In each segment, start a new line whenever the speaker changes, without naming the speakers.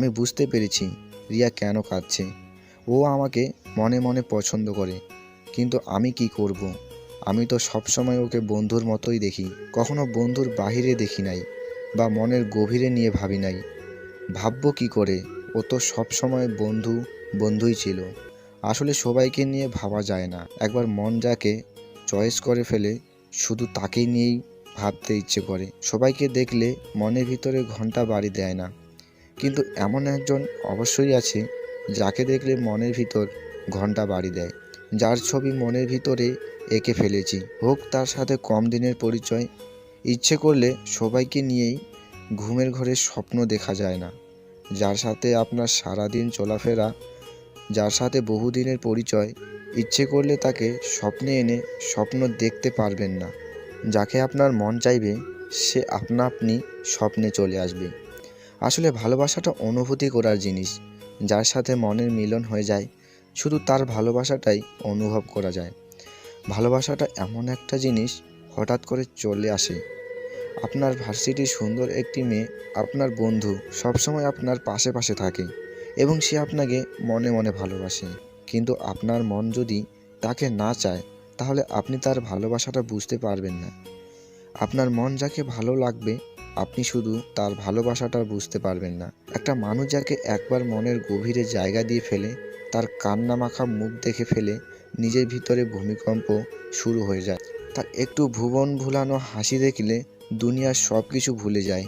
আমি বুঝতে পেরেছি রিয়া কেন কাঁদছে। ও আমাকে মনে মনে পছন্দ করে, কিন্তু আমি কি করব। আমি তো সবসময় ওকে বন্ধুর মতোই দেখি, কখনো বন্ধুর বাহিরে দেখি নাই বা মনের গভীরে নিয়ে ভাবি নাই। ভাববো কি করে? ও তো সবসময় বন্ধু, বন্ধুই ছিল। আসলে সবাইকে নিয়ে ভাবা যায় না। একবার মন যাকে চয়েস করে ফেলে, শুধু তাকেই নিয়েই ভাবতে ইচ্ছে করে। সবাইকে দেখলে মনের ভিতরে ঘণ্টা বাড়ি দেয় না। কিন্তু এমন একজন অবশ্যই আছে যাকে দেখলে মনের ভিতর ঘণ্টা বাড়ি দেয়। যার ছবি মনের ভিতরে এঁকে ফেলেছি। হোক তার সাথে কম দিনের পরিচয়, ইচ্ছে করলে সবাইকে নিয়েই ঘুমের ঘরে স্বপ্ন দেখা যায় না। যার সাথে আপনার সারাদিন চলাফেরা, যার সাথে বহুদিনের পরিচয়, ইচ্ছে করলে তাকে স্বপ্নে এনে স্বপ্ন দেখতে পারবেন না। যাকে আপনার মন চাইবে, সে আপনা আপনি স্বপ্নে চলে আসবে। আসলে ভালোবাসাটা অনুভূতি করার জিনিস, যার সাথে মনের মিলন হয়ে যায়, শুধু তার ভালোবাসাটাই অনুভব করা যায়। ভালোবাসাটা এমন একটা জিনিস হঠাৎ করে চলে আসে। আপনার ভার্সিটির সুন্দর একটি মেয়ে, আপনার বন্ধু সবসময় আপনার পাশে পাশে থাকে এবং সে আপনাকে মনে মনে ভালোবাসে। কিন্তু আপনার মন যদি তাকে না চায়, তাহলে আপনি তার ভালোবাসাটা বুঝতে পারবেন না। আপনার মন যাকে ভালো লাগবে আপনি শুধু তার ভালোবাসাটা বুঝতে পারবেন না। একটা মানুষ যাকে একবার মনের গভীরে জায়গা দিয়ে ফেলে, তার কান্না মাখা মুখ দেখে ফেলে, নিজের ভিতরে ভূমিকম্প শুরু হয়ে যায়। তার একটু ভুবন ভুলানো হাসি দেখলে দুনিয়ার সব কিছু ভুলে যায়।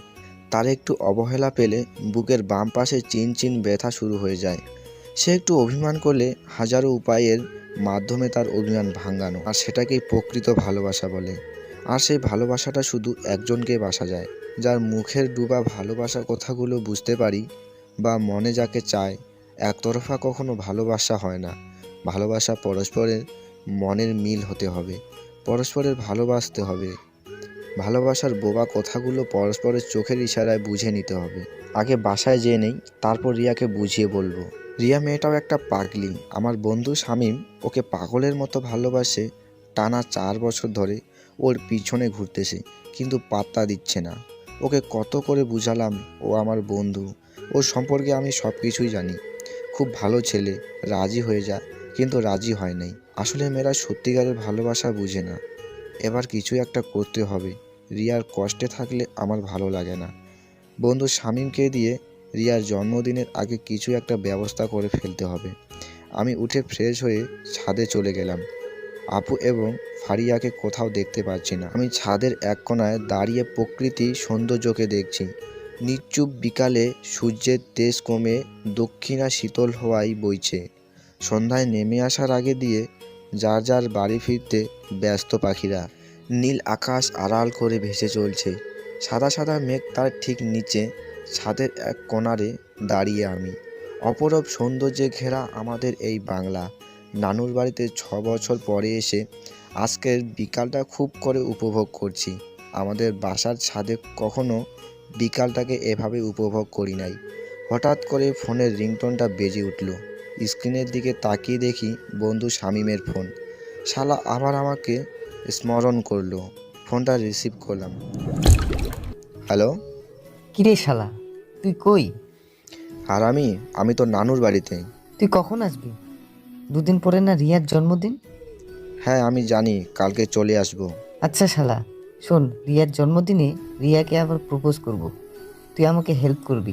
তার একটু অবহেলা পেলে বুকের বাম পাশে চিন চিন ব্যথা শুরু হয়ে যায়। সে একটু অভিমান করলে হাজারো উপায়ের মাধ্যমে তার অভিমান ভাঙানো। আর সেটাকেই প্রকৃত ভালোবাসা বলে। আর সেই ভালোবাসাটা শুধু একজনকে বাসা যায়। যার মুখের ডুবা ভালোবাসার কথাগুলো বুঝতে পারি বা মনে যাকে চায়, একতরফা কখনো ভালোবাসা হয় না। ভালোবাসা পরস্পরের মনের মিল হতে হবে, পরস্পরের ভালোবাসতে হবে। ভালোবাসার বোবা কথাগুলো পরস্পরের চোখের ইশারায় বুঝে নিতে হবে। আগে বাসায় যেয়ে নেই, তারপর রিয়াকে বুঝিয়ে বলব। রিয়া মেয়েটাও একটা পাগলি। আমার বন্ধু শামীম ওকে পাগলের মতো ভালোবাসে, টানা চার বছর ধরে ওর পিছনে ঘুরতেছে, কিন্তু পাত্তা দিচ্ছে না। ওকে কত করে বুঝালাম, ও আমার বন্ধু। ওর সম্পর্কে আমি সব কিছুই জানি। খুব ভালো ছেলে, রাজি হয়ে যায় কিন্তু রাজি হয় নাই। আসলে মেয়েরা সত্যিকারের ভালোবাসা বুঝে না। এবার কিছু একটা করতে হবে। রিয়ার কষ্টে থাকলে আমার ভালো লাগে না। বন্ধু শামীমকে দিয়ে রিয়ার জন্মদিনের আগে কিছু একটা ব্যবস্থা করে ফেলতে হবে। আমি উঠে ফ্রেশ হয়ে ছাদে চলে গেলাম। আপু এবং ফারিয়াকে কোথাও দেখতে পাচ্ছি না। আমি ছাদের এক কোণায় দাঁড়িয়ে প্রকৃতি সৌন্দর্যকে দেখছি। নিচুপ বিকালে সূর্যের তেজ কমে দক্ষিণা শীতল হওয়াই বইছে। সন্ধ্যায় নেমে আসার আগে দিয়ে যার যার বাড়ি ফিরতে ব্যস্ত পাখিরা। নীল আকাশ আড়াল করে ভেসে চলছে। সাদা সাদা মেঘ তার ঠিক নিচে ছাদের এক কোণারে দাঁড়িয়ে আমি। অপরূপ সৌন্দর্যে ঘেরা আমাদের এই বাংলা। নানুর বাড়িতে ছ বছর পরে এসে আজকের বিকালটা খুব করে উপভোগ করছি। আমাদের বাসার ছাদে কখনো বিকালটাকে এভাবে উপভোগ করি নাই। হঠাৎ করে ফোনের রিংটোনটা বেজে উঠল। স্ক্রিনের দিকে তাকিয়ে দেখি বন্ধু শামীমের ফোন। শালা আবার আমাকে স্মরণ করল। ফোনটা রিসিভ করলাম। হ্যালো?
কিরে শালা? তুই কই?
আর আমি আমি তো নানুর বাড়িতে।
তুই কখন আসবি? দুদিন পরে না রিয়ার জন্মদিন?
হ্যাঁ আমি জানি কালকে চলে আসব।
আচ্ছা শালা শোন রিয়ার জন্মদিনে রিয়াকে আবার প্রপোজ করব। তুই আমাকে হেল্প করবি।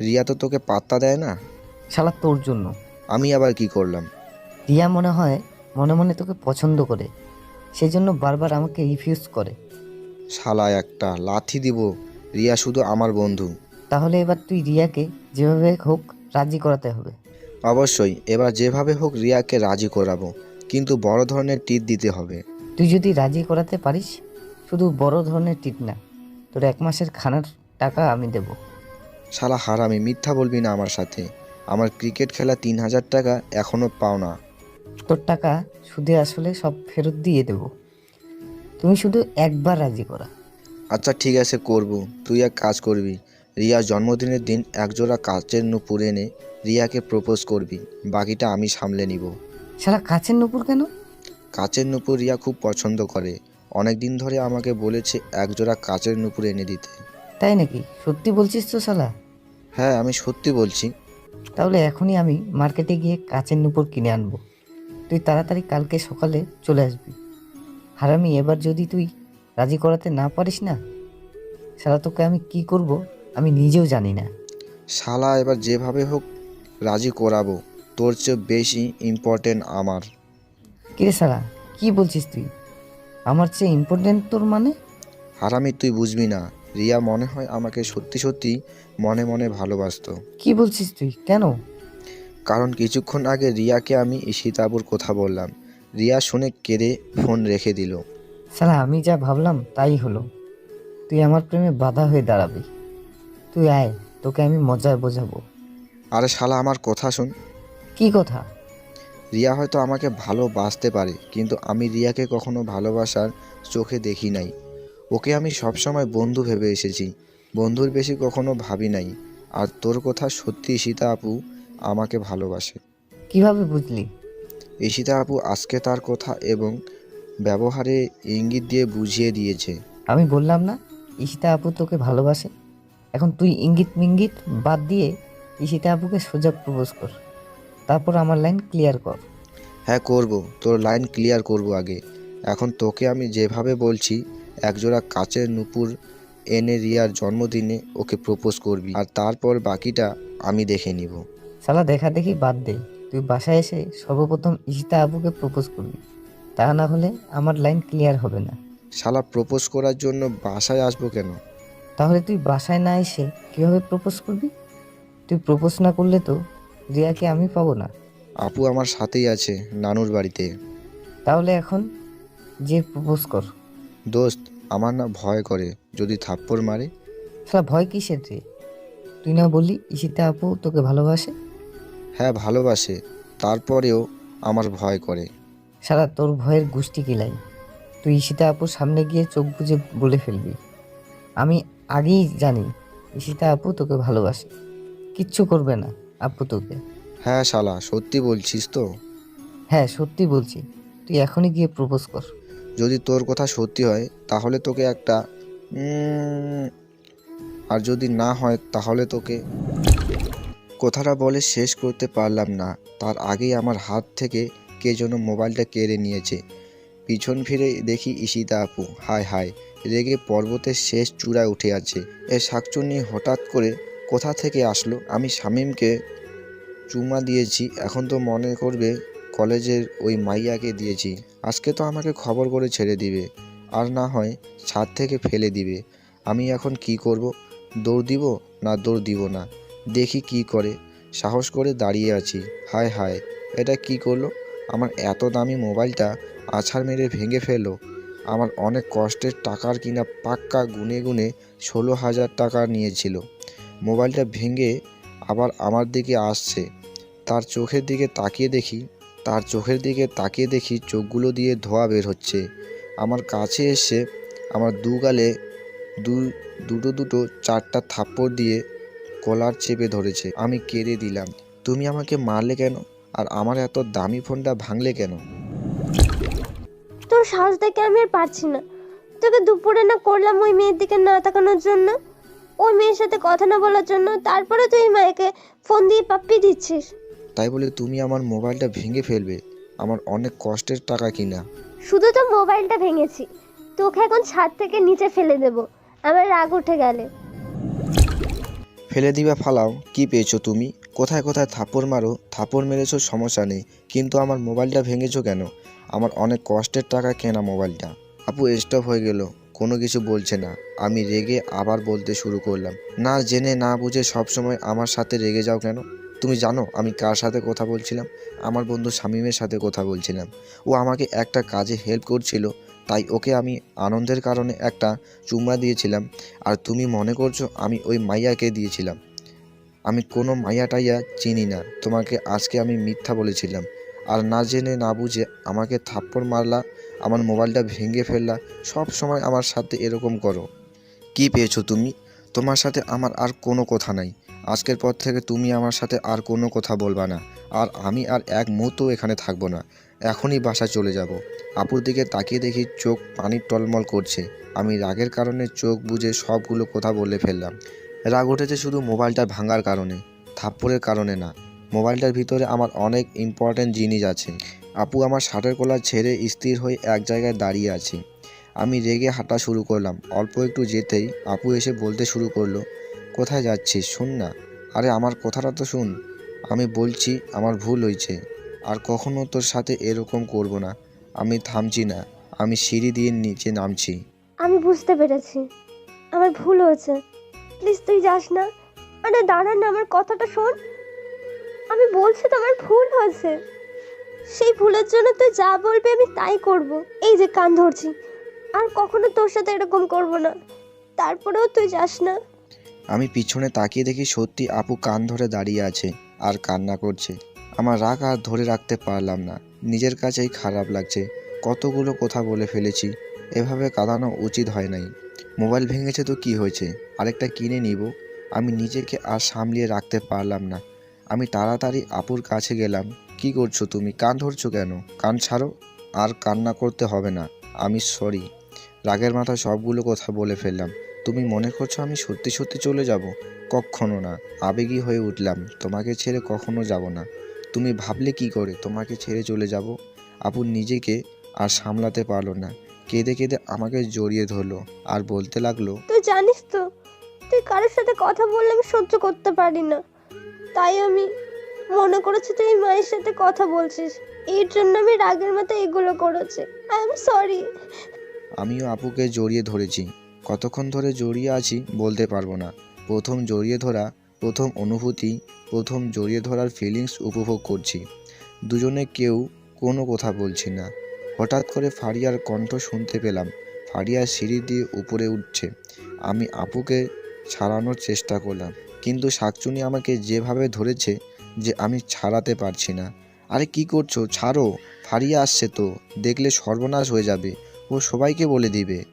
রিয়া তো তোকে পাত্তা দেয় না।
শালা তোর জন্য।
আমি আবার কি করলাম?
রিয়া মনে হয় মনে মনে তোকে পছন্দ করে। সেই জন্য বারবার আমাকে রিফিউজ করে।
শালা একটা লাথি দিব। রিয়া শুধু আমার বন্ধু।
তাহলে এবার তুই রিয়াকে যেভাবে হোক রাজি করাতে হবে।
অবশ্যই এবার যেভাবে হোক রিয়াকে রাজি করাবো কিন্তু বড় ধরনের টিট দিতে হবে।
তুই যদি রাজি করাতে পারিস শুধু বড় ধরনের টিট না তোর এক মাসের খানার টাকা আমি দেব।
শালা হারামি মিথ্যা বলবি না আমার সাথে। আমার ক্রিকেট খেলা তিন হাজার টাকা এখনও পাও না।
তোর টাকা সুদে আসলে সব ফেরত দিয়ে দেব। তুমি শুধু একবার রাজি করা।
আচ্ছা ঠিক আছে করব। তুই এক কাজ করবি। রিয়ার জন্মদিনের দিন একজোড়া কাচের নুপুর এনে রিয়াকে প্রপোজ করবি বাকিটা আমি সামলে নিব।
সারা কাছের নূপুর কেন?
কাচের নূপুর রিয়া খুব পছন্দ করে। অনেক দিন ধরে আমাকে বলেছে একজোড়া কাচের নূপুর এনে দিতে।
তাই নাকি? সত্যি বলছিস তো শালা?
হ্যাঁ আমি সত্যি বলছি।
তাহলে এখনই আমি মার্কেটে গিয়ে কাচের নূপুর কিনে আনব। তুই তাড়াতাড়ি কালকে সকালে চলে আসবি। হারামি এবার যদি তুই রাজি করাতে না পারিস না সারা তোকে আমি কি করব আমি নিজেও জানি না।
শালা এবার যেভাবে হোক রাজি করাবো। তোর চেয়ে বেশি ইম্পর্টেন্ট আমার।
কিরে সারা? কি বলছিস তুই? আমার চেয়ে ইম্পর্টেন্ট তোর মানে?
হারামি তুই বুঝবি না। রিয়া মনে হয় আমাকে সত্যি সত্যি মনে মনে ভালোবাসতো।
কি বলছিস তুই? কেন?
কারণ কিছুক্ষণ আগে রিয়াকে আমি সীতাবুর কথা বললাম। রিয়া শুনে কেড়ে ফোন রেখে দিল।
সালা আমি যা ভাবলাম তাই হলো। তুই আমার প্রেমে বাধা হয়ে দাঁড়াবি। তুই আয় তোকে আমি মজায় বোঝাবো।
আরে শালা আমার কথা শোন।
কি কথা?
রিয়া হয়তো আমাকে ভালোবাসতে পারে কিন্তু আমি রিয়াকে কখনো ভালোবাসার চোখে দেখি নাই। ওকে আমি সবসময় বন্ধু ভেবে এসেছি বন্ধুর বেশি কখনো ভাবি নাই। আর তোর কথা সত্যি সীতা আপু আমাকে ভালোবাসে।
কীভাবে বুঝলি?
ঈশিতা আপু আজকে তার কথা এবং ব্যবহারে ইঙ্গিত দিয়ে বুঝিয়ে দিয়েছে।
আমি বললাম না ঈশিতা আপু তোকে ভালোবাসে? এখন তুই ইঙ্গিত মিঙ্গিত বাদ দিয়ে ঈশিতা আপুকে সোজা প্রপোজ কর। তারপর আমার লাইন ক্লিয়ার কর।
হ্যাঁ করব। তোর লাইন ক্লিয়ার করব আগে। এখন তোকে আমি যেভাবে বলছি একজোড়া কাচের নুপুর এনে রিয়ার জন্মদিনে ওকে প্রপোজ করবি। আর তারপর বাকিটা আমি দেখে নিব।
সালা দেখা দেখি বাদ দে। তুই বাসায় এসে সর্বপ্রথম ঈশিতা আপুকে প্রপোজ করবি। তা না হলে আমার লাইন ক্লিয়ার হবে না।
শালা প্রপোজ করার জন্য বাসায় আসব কেন?
তাহলে তুই বাসায় না এসে কীভাবে প্রপোজ করবি? তুই প্রপোজ না করলে তো রিয়াকে আমি পাবো না।
আপু আমার সাথেই আছে নানুর বাড়িতে।
তাহলে এখন যে প্রপোজ কর।
দোস্ত আমার না ভয় করে যদি থাপ্পড় মারে।
সালা ভয় কিসের রে? তুই না বললি ঈশিতা আপু তোকে ভালোবাসে?
হ্যাঁ ভালোবাসে তারপরেও আমার ভয় করে।
সারা তোর ভয়ের গোষ্ঠী কিলাই তুই ঈশিতা আপুর সামনে গিয়ে চোখ বুজে বলে ফেলবি। আমি আগেই জানি ঈশিতা আপু তোকে ভালোবাসে। কিচ্ছু করবে না আপু তোকে।
হ্যাঁ শালা সত্যি বলছিস তো।
হ্যাঁ সত্যি বলছি। তুই এখনই গিয়ে প্রপোজ কর।
যদি তোর কথা সত্যি হয় তাহলে তোকে একটা উম, আর যদি না হয় তাহলে তোকে কথাটা বলে শেষ করতে পারলাম না। তার আগেই আমার হাত থেকে কে যেন মোবাইলটা কেড়ে নিয়েছে। পিছন ফিরে দেখি ঈশিতা আপু। হায় হায় রেগে পর্বতের শেষ চূড়ায় উঠে আছে। এ শাকচুন্নি হঠাৎ করে কোথা থেকে আসলো? আমি শামীমকে চুমা দিয়েছি। এখন তো মনে করবে কলেজের ওই মাইয়াকে দিয়েছি। আজকে তো আমাকে খবর করে ছেড়ে দিবে। আর না হয় ছাদ থেকে ফেলে দিবে। আমি এখন কি করব? দৌড় দিব না দৌড় দিব না? দেখি কি করে। সাহস করে দাঁড়িয়ে আছি। হায় হায়, এটা কি করল? আমার এত দামি মোবাইলটা আছাড় মেরে ভেঙে ফেলল। আমার অনেক কষ্টের টাকার কিনা পাক্কা গুনে গুনে ষোলো হাজার টাকা নিয়েছিল। মোবাইলটা ভেঙে আবার আমার দিকে আসছে। তার চোখের দিকে তাকিয়ে দেখি, তার চোখের দিকে তাকিয়ে দেখি চোখগুলো দিয়ে ধোয়া বের হচ্ছে। আমার কাছে এসে আমার দু গালে দু, দুটো দুটো চারটা থাপ্পড় দিয়ে কলার চেপে ধরেছে। আমি কেড়ে দিলাম, তুমি আমাকে মারলে কেন? আর আমার এত দামি ফোনটা ভাঙলে কেন?
তোর সাহস দেখে আমি আর পারছি না। তোকে দুপুরে না করলাম ওই মেয়ের দিকে না তাকানোর জন্য? ওই মেয়ের সাথে কথা না বলার জন্য তারপরে তুই মায়েকে ফোন দিয়ে পাপ্পি দিচ্ছিস।
তাই বলে তুমি আমার মোবাইলটা ভেঙে ফেলবে। আমার অনেক কষ্টের টাকা কিনা।
শুধু তো মোবাইলটা ভেঙেছি। তোকে এখন ছাদ থেকে নিচে ফেলে দেব। আমার রাগ উঠে গেলে।
ফেলে দিবা ফালাও কি পেয়েছ তুমি? কোথায় কোথায় থাপড় মারো থাপড় মেরেছো সমস্যা নেই। কিন্তু আমার মোবাইলটা ভেঙেছো কেন? আমার অনেক কষ্টের টাকা কেনা মোবাইলটা। আপু স্টপ হয়ে গেল। কোনো কিছু বলছে না। আমি রেগে আবার বলতে শুরু করলাম, না জেনে না বুঝে সবসময় আমার সাথে রেগে যাও কেন? তুমি জানো আমি কার সাথে কথা বলছিলাম? আমার বন্ধু শামীমের সাথে কথা বলছিলাম। ও আমাকে একটা কাজে হেল্প করছিল, তাই ওকে আমি আনন্দের কারণে একটা চুমা দিয়েছিলাম। আর তুমি মনে করছ আমি ওই মাইয়াকে দিয়েছিলাম। আমি কোনো মাইয়া টাইয়া চিনি না, তোমাকে আজকে আমি মিথ্যা বলেছিলাম। আর না জেনে না বুঝে আমাকে থাপ্পড় মারলা আমার মোবাইলটা ভেঙে ফেললা। সব সময় আমার সাথে এরকম করো। কি পেয়েছ তুমি? তোমার সাথে আমার আর কোনো কথা নাই। আজকের পর থেকে তুমি আমার সাথে আর কোনো কথা বলবা না। আর আমি আর এক মুহূর্তও এখানে থাকব না। এখনই বাসা চলে যাব। আপুর দিকে তাকিয়ে দেখি চোখ পানির টলমল করছে। আমি রাগের কারণে চোখ বুঝে সবগুলো কথা বলে ফেললাম। রাগ উঠেছে শুধু মোবাইলটা ভাঙার কারণে, থাপ্পড়ের কারণে না। মোবাইলটার ভিতরে আমার অনেক ইম্পর্ট্যান্ট জিনিস আছে। আপু আমার শার্টের কলার ছেড়ে স্থির হয়ে এক জায়গায় দাঁড়িয়ে আছে। আমি রেগে হাঁটা শুরু করলাম। অল্প একটু যেতেই আপু এসে বলতে শুরু করল, কোথায় যাচ্ছিস? শুন না। আরে, আমার কথাটা তো শুন। আমি বলছি, আমার ভুল হয়েছে। আর কখনো তোর সাথে এরকম করব না। আমি থামছি না। আমি সিঁড়ি দিয়ে নিচে নামছি।
আমি বুঝতে পেরেছি। আমার ভুল হয়েছে। প্লিজ তুই যাস না। আরে দাঁড়ান না, আমার কথাটা শোন। আমি বলছি তো আমার ভুল হয়েছে। সেই ভুলের জন্য তুই যা বলবি আমি তাই করব। এই যে কান ধরছি। আর কখনো তোর সাথে এরকম করব না। তারপরেও তুই যাস না।
আমি পিছনে তাকিয়ে দেখি সত্যি আপু কান ধরে দাঁড়িয়ে আছে আর কান্না করছে। আমার রাগ আর ধরে রাখতে পারলাম না। নিজের কাছেই খারাপ লাগছে। কতগুলো কথা বলে ফেলেছি। এভাবে কাঁদানো উচিত হয় নাই। মোবাইল ভেঙেছে তো কি হয়েছে? আরেকটা কিনে নিব। আমি নিজেকে আর সামলিয়ে রাখতে পারলাম না। আমি তাড়াতাড়ি আপুর কাছে গেলাম। কি করছ তুমি? কান ধরছো কেন? কান ছাড়ো। আর কান্না করতে হবে না। আমি সরি রাগের মাথায় সবগুলো কথা বলে ফেললাম। তুমি মনে করছ আমি সত্যি সত্যি চলে যাব? কখনো না। আবেগী হয়ে উঠলাম। তোমাকে ছেড়ে কখনো যাব না। তুমি ভাবলে কি করে? তোমাকে ছেড়ে চলে যাব? আপু নিজেকে আর সামলাতে পারল না। কেঁদে কেঁদে আমাকে জড়িয়ে ধরলো আর বলতে লাগল,
তুই জানিস তো, তুই কারোর সাথে কথা বললে আমি সহ্য করতে পারি না। তাই আমি মনে করেছি তুই মায়ের সাথে কথা বলছিস। এর জন্য আমি রাগের মাথায় এগুলো করেছি। আই এম সরি
আমিও আপুকে জড়িয়ে ধরেছি। কতক্ষণ ধরে জড়িয়ে আছি বলতে পারব না। প্রথম জড়িয়ে ধরা, প্রথম অনুভূতি, প্রথম জড়িয়ে ধরার ফিলিংস উপভোগ করছি। দুজনে কেউ কোনো কথা বলছি না। হঠাৎ করে ফারিয়ার কণ্ঠ শুনতে পেলাম। ফারিয়া সিঁড়ি দিয়ে উপরে উঠছে। আমি আপুকে ছাড়ানোর চেষ্টা করলাম। কিন্তু শাকচুনি আমাকে যেভাবে ধরেছে যে আমি ছাড়াতে পারছি না। আরে কি করছ? ছাড়ো। ফারিয়া আসছে তো। দেখলে সর্বনাশ হয়ে যাবে। ও সবাইকে বলে দিবে।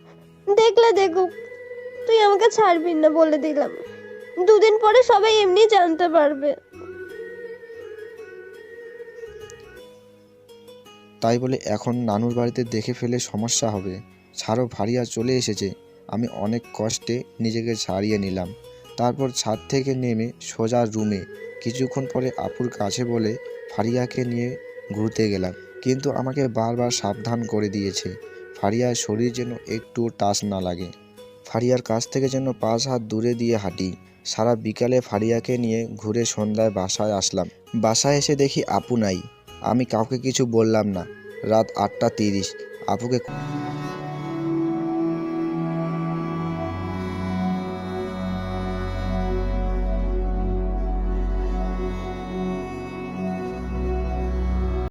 দেখলে দেখুক। তুই আমাকে ছাড়বি না বলে দিলাম। দুদিন পরে সবাই এমনি জানতে পারবে।
তাই বলে এখন নানুর বাড়িতে দেখে ফেলে সমস্যা হবে। ছাড়ো ফারিয়া চলে এসেছে। আমি অনেক কষ্টে নিজেকে ছাড়িয়ে নিলাম। তারপর ছাদ থেকে নেমে সোজা রুমে। কিছুক্ষণ পরে আপুর কাছে বলে ফারিয়াকে নিয়ে ঘুরতে গেলাম, কিন্তু আমাকে বারবার সাবধান করে দিয়েছে। ফারিয়ার শরীর যেন একটু টাচ না লাগে। ফারিয়ার কাছ থেকে যেন পাঁচ হাত দূরে দিয়ে হাঁটি। সারা বিকালে ফারিয়াকে নিয়ে ঘুরে সন্ধ্যায় বাসায় আসলাম। বাসায় এসে দেখি আপু নাই। আমি কাউকে কিছু বললাম না। রাত আটটা তিরিশ। আপুকে